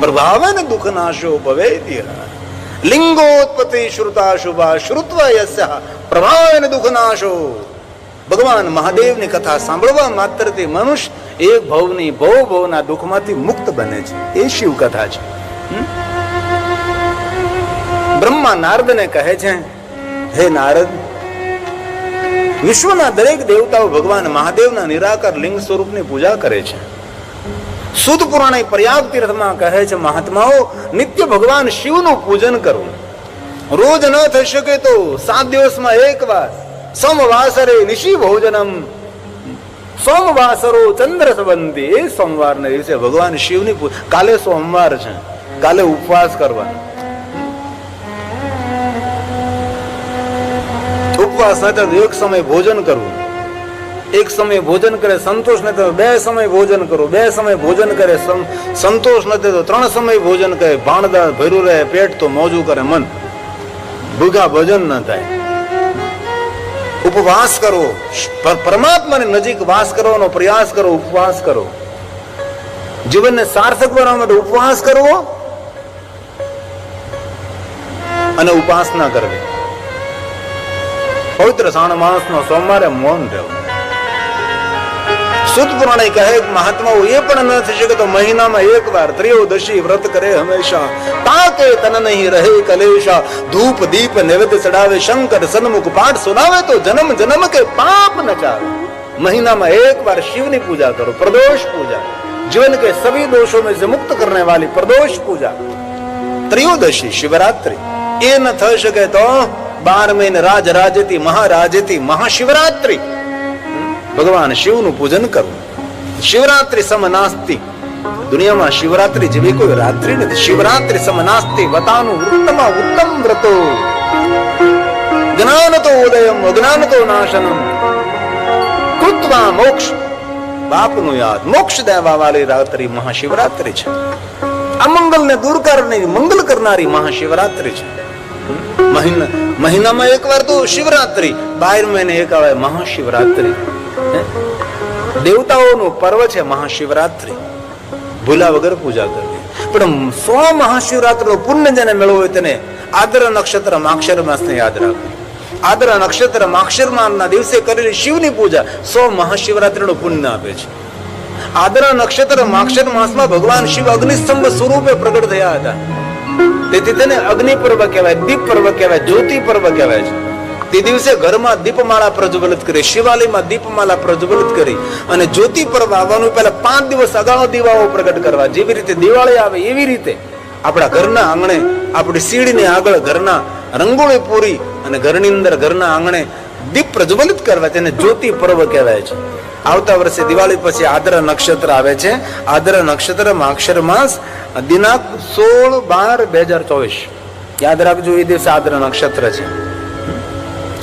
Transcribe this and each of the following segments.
પ્રભાવન દુઃખ નાશો ભવે લિંગોત્પત્તિ શ્રુતા શુભા શ્રુત્વ યસ્ય પ્રભાવન દુઃખ નાશો ભગવાન મહાદેવની કથા સાંભળવા માત્રથી મનુષ્ય એક ભવની ભવ ભવના દુઃખમાંથી મુક્ત બને છે એ શિવ કથા છે બ્રહ્મા નારદને કહે છે હે નારદ વિશ્વના દરેક દેવતાઓ ભગવાન મહાદેવના નિરાકાર લિંગ સ્વરૂપની પૂજા કરે છે. સુદ પુરાણે પ્રયાગ તીર્થમાં કહે છે, મહાત્માઓ, નિત્ય ભગવાન શિવનું પૂજન કરવું રોજ ન થઈ શકે તો સાત દિવસમાં એક વાર સોમવાસરે નિશી ભોજનમ. સોમવાસરો ચંદ્ર સંબંધી, એ સોમવારના દિવસે ભગવાન શિવની કાલે સોમવાર છે. કાલે ઉપવાસ કરવાનો. ઉપવાસ ન થાય તો એક સમય ભોજન કરવું. એક સમય ભોજન કરે, સંતોષ ન તો બે સમય ભોજન કરો બે સમય ભોજન કરે સંતોષ ન તો ત્રણ સમય ભોજન કરે. ભાણદા ભર્યું રહે, પેટ તો મોજું કરે, મન. ભૂગા ભોજન ન થાય. ઉપવાસ કરો. પર- પરમાત્માની નજીક વાસ કરવાનો પ્રયાસ કરો, ઉપવાસ કરો. જીવનને સાર્થક બનાવવા માટે ઉપવાસ કરવો અને ઉપાસના કરવી. પવિત્ર શ્રાવણ માસનો સોમવારે મૌન રહેવું સુત પુરાણે કહે કે મહાત્માઓ એ પણ ન થઈ શકે તો મહિનામાં એક વાર ત્રયોદશી વ્રત કરે હંમેશા તાકે તન નહીં રહે કલેશા ધૂપ દીપ નૈવેદ્ય ચડાવે શંકર સન્મુખ પાઠ સુનાવે તો જન્મ જન્મ કે પાપ ન ચાલે મહિનામાં એક बार शिव की पूजा करो प्रदोष पूजा जीवन के सभी दोषों में से मुक्त करने वाली प्रदोष पूजा ત્રયોદશી શિવરાત્રી એ ન થઈ શકે તો બાર મહિને રાજ રાજતી મહારાજતી મહાશિવરાત્રિ. ભગવાન શિવનું પૂજન કરવું. શિવરાત્રિ સમ નાસ્તિ દુનિયામાં શિવરાત્રિ જેવી કોઈ રાત્રિ નથી. શિવરાત્રિ સમ નાસ્તિ વતાનું વૃત્તમાં ઉત્તમ વ્રતો. જ્ઞાન તો ઉદયમ અજ્ઞાન તો નાશનમ. કૃત્વા મોક્ષ. બાપનું યાદ મોક્ષ દેવા વાળી રાત્રિ મહાશિવરાત્રિ છે. અમંગલને દૂર કરનારી, મંગલ કરનારી મહાશિવરાત્રિ છે. મહિના મહિનામાં એક વાર તો શિવરાત્રી. બાર મહિને એક આવે મહાશિવરાત્રી. દેવતાઓનો પર્વ છે મહાશિવરાત્રી. ભૂલા વગર પૂજા કરવી. પણ સો મહાશિવરાત્રિનો પુણ્ય જેને મેળવો હોય તેને આદ્ર નક્ષત્ર માક્ષર માસને યાદ રાખવી. આદ્ર નક્ષત્ર માક્ષર માસના દિવસે કરેલી શિવની પૂજા સો મહાશિવરાત્રીનું પુણ્ય આપે છે. આદર નક્ષત્ર માક્ષર માસમાં ભગવાન શિવ અગ્નિસ્તંભ સ્વરૂપે પ્રગટ થયા હતા. તેથી તેને અગ્નિ પર્વ કહેવાય દીપ પર્વ કહેવાય જ્યોતિ પર્વ કહેવાય છે. તે દિવસે ઘરમાં દીપમાળા પ્રજ્વલિત કરી, શિવાલયમાં દીપમાળા પ્રજ્વલિત કરી અને જ્યોતિ પર્વ આવવાનું પહેલા પાંચ દિવસ અગાઉ દીવાઓ પ્રગટ કરવા. જેવી રીતે દિવાળી આવે, એવી રીતે આપણા ઘરના આંગણે આપણી સીડીની આગળ ઘરના રંગોળી પૂરી અને ઘરની અંદર ઘરના આંગણે દીપ પ્રજ્વલિત કરવા તેને જ્યોતિ પર્વ કહેવાય છે. આવતા વર્ષે દિવાળી પછી આદ્ર નક્ષત્ર આવે છે. આદ્ર નક્ષત્ર માક્ષર માસ દિનાંક સોળ બાર બે હજાર ચોવીસ. યાદ રાખજો, એ દિવસે આદ્ર નક્ષત્ર છે.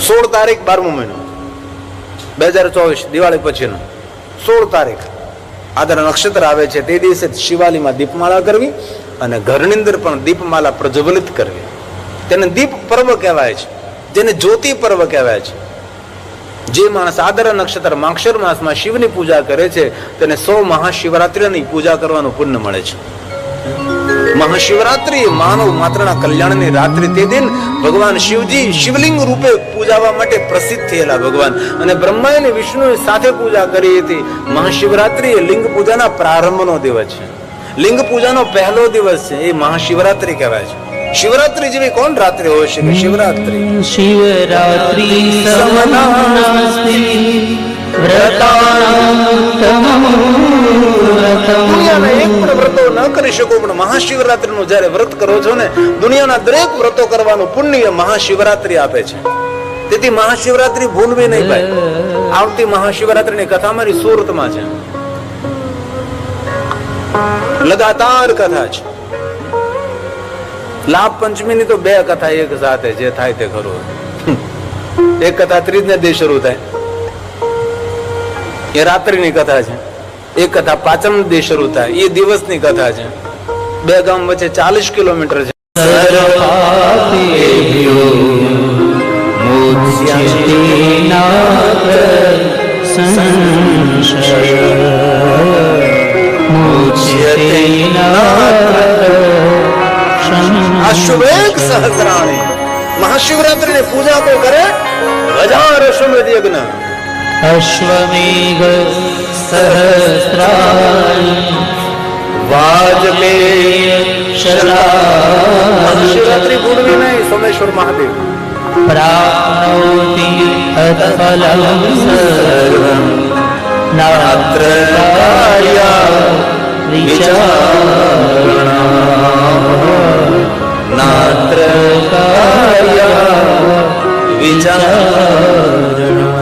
સોળ તારીખ બારમો મહિનો. બે હજાર ચોવીસ, દિવાળી પછીનો. સોળ તારીખ. આદર નક્ષત્ર આવે છે, તે દિવસે શિવાલીમાં દીપમાળા કરવી અને ઘરની અંદર પણ દીપમાલા પ્રજ્વલિત કરવી. તેને દીપ પર્વ કહેવાય છે. જેને જ્યોતિ પર્વ કહેવાય છે. જે માણસ આદર નક્ષત્ર માક્ષર માસમાં શિવની પૂજા કરે છે, તેને સો મહાશિવરાત્રિની પૂજા કરવાનું પુણ્ય મળે છે. મહાશિવરાત્રિ માનવ માત્રના કલ્યાણની રાત્રિ તે દિન ભગવાન શિવજી શિવલિંગ રૂપે પૂજાવા માટે પ્રસિદ્ધ થયેલા ભગવાન. અને બ્રહ્મા અને વિષ્ણુએ સાથે પૂજા કરી હતી. મહાશિવરાત્રી એ લિંગ પૂજાના પ્રારંભનો દિવસ છે. લિંગ પૂજાનો પહેલો દિવસ છે, એ મહાશિવરાત્રિ કહેવાય છે. શિવરાત્રી જેવી કોણ રાત્રિ હોય છે કે શિવરાત્રિ? શિવરાત્રી દુનિયાના એક પણ વ્રતો ન કરી શકો પણ મહાશિવરાત્રીનું જ્યારે વ્રત કરો છો ને દુનિયાના દરેક વ્રતો કરવાનું પુણ્ય મહાશિવરાત્રી આપે છે. તેથી મહાશિવરાત્રી ભૂલવી નહીં ભાઈ. આવતી મહાશિવરાત્રીની કથા મારી સુરતમાં છે. લગાતાર કથા છે. લાભ પંચમીની તો બે કથા એક સાથે જે થાય તે ખરું. એક કથા ત્રીજને દે શરૂ થાય. એ રાત્રિની કથા છે. એક કથા પાચમ દે શરૂ થાય. એ દિવસની કથા છે. બે ગામ વચ્ચે ચાલીસ કિલોમીટર છે. સંશય. ના સહસ્રાણી. મહાશિવરાત્રિની પૂજા તો કરે હજાર અશ્વમેધ યજ્ઞ. અશ્વમેઘ સહસ્રાણી. વાજપેય મહાશિવરાત્રિ પૂર્વી નહીં સોમેશ્વર મહાદેવ. પ્રાપ્નોતિ તત્ફલં સર્વમ. નાત્ર કાર્યા વિચારણા. નાત્ર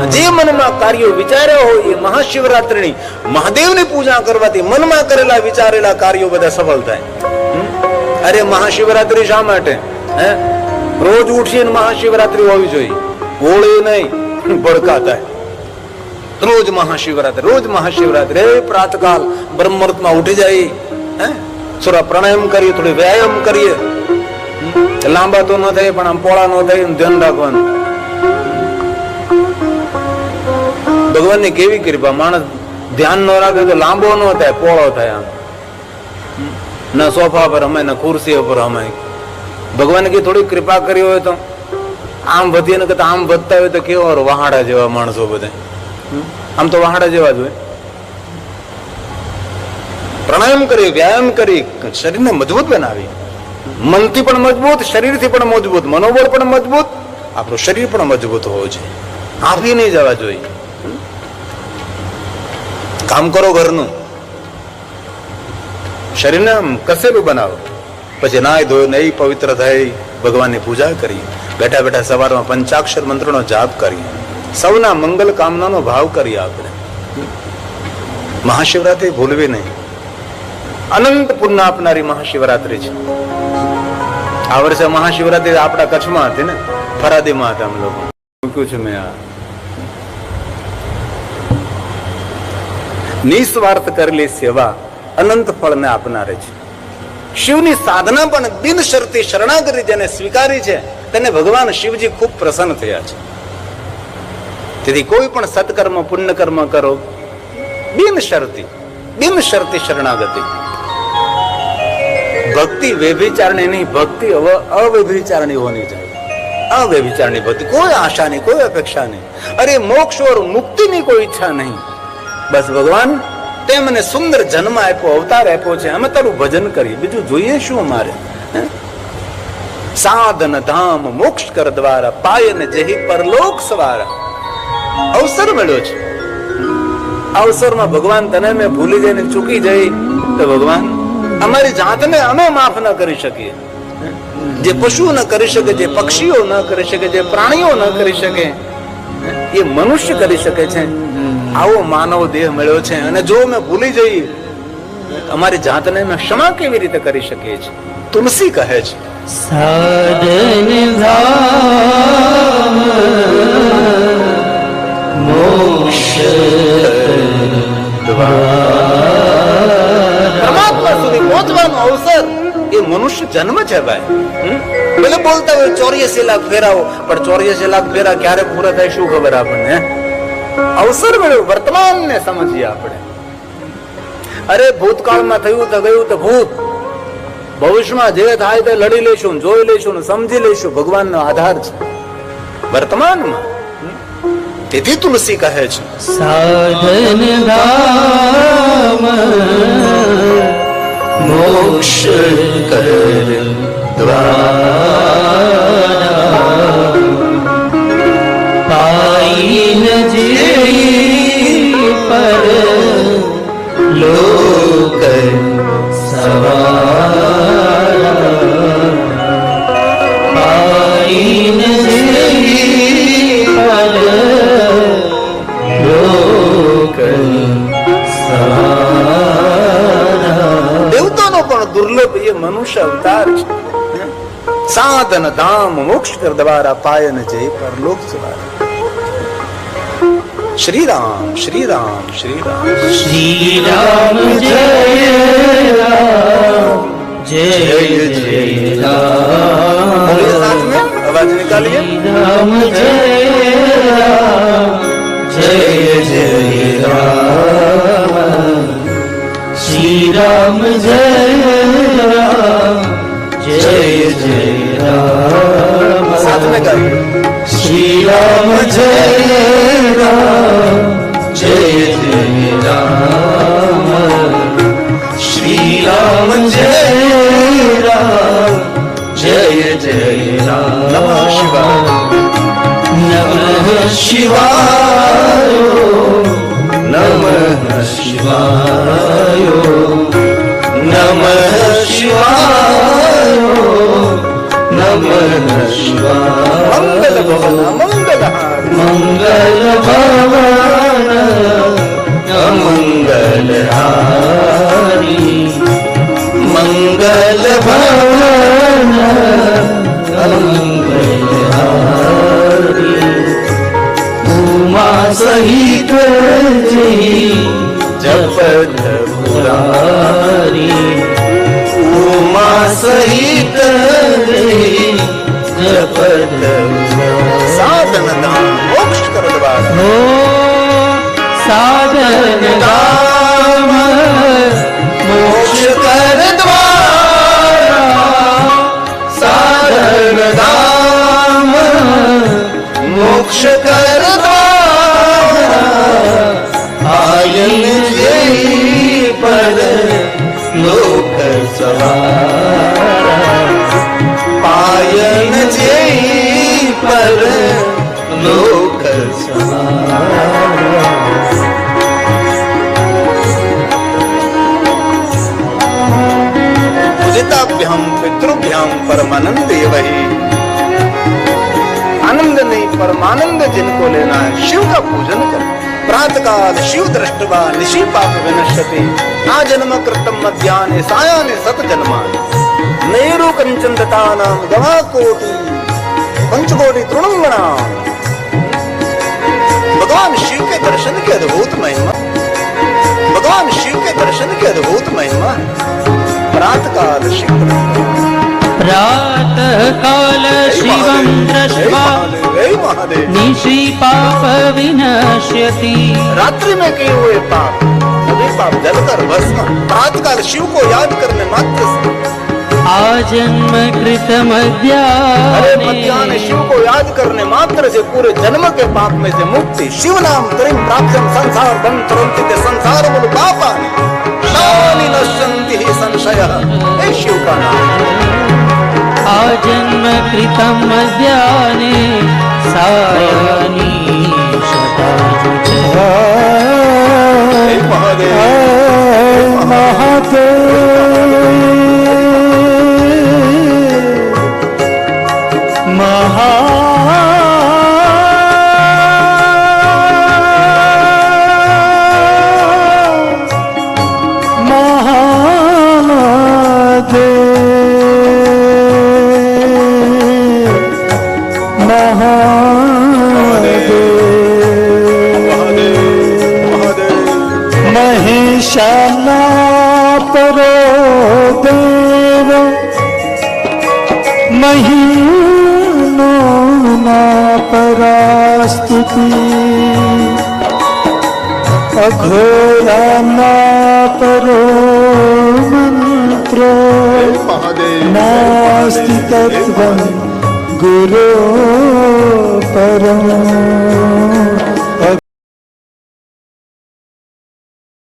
જે મનમાં કાર્યો વિચાર્યા હોય એ મહાશિવરાત્રિની મહાદેવની પૂજા કરવાથી મનમાં કરેલા વિચારેલા કાર્યો બધા સફળ થાય? અરે મહાશિવરાત્રિ શા માટે? હે? રોજ ઉઠીને મહાશિવરાત્રિ હોવી જોઈએ. હોળી નહીં, ભડકા થાય. રોજ મહાશિવરાત્રિ રોજ મહાશિવરાત્રિ. પ્રાતકાલ બ્રહ્મર્થમાં ઉઠી જાય. હે? થોડા પ્રાણાયામ કરીએ, થોડી વ્યાયામ કરીએ? લાંબા તો ન થાય, પણ આમ પોળા ન થાય ધ્યાન રાખવાનું. ભગવાનની કેવી કૃપા, માણસ ધ્યાન ન રાખે તો લાંબો ન થાય, પોળો થાય આમ. ના સોફા પર અમે ના ખુરશી પર અમે ભગવાને કે થોડી કૃપા કરી હોય તો આમ વધીએ, ને કરતા આમ વધતા હોય તો કેવા વહાડા જેવા માણસો બધા. આમ તો વહાડા જેવા જ હોય. પ્રાણાયામ કરી, વ્યાયામ કરી, શરીરને મજબૂત બનાવી. મનથી પણ મજબૂત, શરીરથી પણ મજબૂત, મનોબળ પણ મજબૂત, આપણું શરીર પણ મજબૂત હોવું જોઈએ. હાફી નહીં જવા જોઈએ. કામ કરો ઘરનું. શરીરને કસેલું બનાવો. પછી નાય ધોયો નહીં પવિત્ર થઈ, ભગવાનની પૂજા કરી બેઠા બેઠા સવારમાં પંચાક્ષર મંત્રનો જાપ કરી સૌના મંગલ કામનાનો ભાવ કરીએ આપણે. મહાશિવરાત્રિ ભૂલવી નહીં. અનંત પુણ્ય આપનારી મહાશિવરાત્રિ છે. આ વર્ષે મહાશિવરાત્રિ આપણા કચ્છમાં હતી ને? ફરાદીમાં હતા અમે લોકો. મૂક્યું છે મેં આ. નિસ્વાર્થ કરેલી સેવા અનંત ફળને આપનારે છે. શિવની સાધના પણ બિનશરતી શરણાગતિ જેને સ્વીકારી છે, તેને ભગવાન શિવજી ખૂબ પ્રસન્ન થયા છે. તેથી કોઈ પણ સત્કર્મ પુણ્ય કર્મ કરો બિનશરતી બિનશરતી શરણાગતિ. ભક્તિ વ્યભિચારણી નહીં, ભક્તિ હવે અવ્યભિચારણી હોની જાય. અવ્યભિચારણી ભક્તિ, કોઈ આશા નહીં, કોઈ અપેક્ષા નહીં. અરે મોક્ષ ઓર મુક્તિની કોઈ ઈચ્છા નહીં. બસ ભગવાન, તે મને સુંદર જન્મ આપ્યો, અવતાર આપ્યો છે, અમે તારું ભજન કરીએ. બીજું જોઈએ શું અમારે સાધન, ધામ, મોક્ષ કર દ્વારા પાયન જેહી પરલોક સવારા. અવસર મળ્યો છે. અવસરમાં ભગવાન તને મેં ભૂલી જઈને ચૂકી જઈ. તો ભગવાન અમારી જાતને અમે માફ ન કરી શકીએ. જે પશુ ન કરી શકે જે પક્ષીઓ ન કરી શકે જે પ્રાણીઓ ન કરી શકે એ મનુષ્ય કરી શકે છે. આવો માનવ દેહ મળ્યો છે અને જો મેં ભૂલી જઈએ અમારી જાતને મેં ક્ષમા કેવી રીતે કરી શકીએ છીએ? તુલસી કહે છે. ધામ મોક્ષ પરમાત્મા અવસર એ મનુષ્ય જન્મ છે ભાઈ. ભલે બોલતા હોય ચોર્યાસી લાખ ફેરાઓ, પણ ચોર્યાસી લાખ ફેરા ક્યારે પૂરા થાય શું ખબર આપણને અવસર મળ્યો, વર્તમાનને સમજીએ આપણે. અરે, ભૂતકાળમાં થયું તો ગયું તો ભૂત. ભવિષ્યમાં જે થાય તે લડી લઈશું, જોઈ લઈશું ને સમજી લઈશું, ભગવાનનો આધાર છે. વર્તમાનમાં. તેથી તુલસી કહે છે. સાધન मोक्ष कर द्वार। સાધન ધામ મોક્ષ કર દ્વારા પાયન જય પરલોક દ્વારા શ્રી રામ શ્રી રામ શ્રી રામ શ્રી રામ જય રામ જય જય રામ અવાજ નિકાલીએ રામ જય જય જય રામ શ્રી રામ જય જય જય રામ સાથ મેં ગાયું શ્રી રામ જય રામ જય જય રામ શ્રી રામ જય રામ જય જય રામ નમઃ શિવાય. નમઃ શિવાય નમઃ શિવાય. નમઃ શિવાય. મંગલ ભવન મંગલ મંગલ ભવન મંગલ હારી મંગલ ભવન મંગલ ઉમા સહિત જપત પુરારી ઉમા સહિત કરી સપદ સાધન દાન મોક્ષ કરવા હો સાધન મોક્ષ કરવા पूजिताभ्याम पितृभ्याम परमानंद वही आनंद नहीं, परमानंद जिनको लेना है, शिव का पूजन कर। प्रातः काल शिव दृष्टवा, निशि पाप विनश्यति। आ जन्म कृतम मध्याने सायाने सत जन्मान नेरु कंचन नाम गवा कोटि पंचकोटि तृणंगना भगवान शिव के दर्शन की अद्भुत महिमा। भगवान शिव काल शिव दृष्टवा प्रातः काल शिवं दृष्ट्वा जय महादेव निशि पाप विनश्यति रात्रि में किए हुए पाप सभी पाप जलकर भस्म प्रातःकाल शिव को याद करने मात्र से आजन्म कृतम् अरे मध्यान्ह अज्ञाने शिव को याद करने मात्र से पूरे जन्म के पाप में से मुक्ति शिव नाम त्रिम प्राप्त संसार बन तुरंत ते संसार मुल पापा જ્ઞાની નશ્યંતિ સંશય એ શિવ કા નામ આજન્મ કૃતમ જ્ઞાને સાયની મહાદેવ મહા મહિનો ના પરાસ્તુતિ અઘોરાના પરો મંત્ર નાસ્તિ તત્વ ગુરો પરમ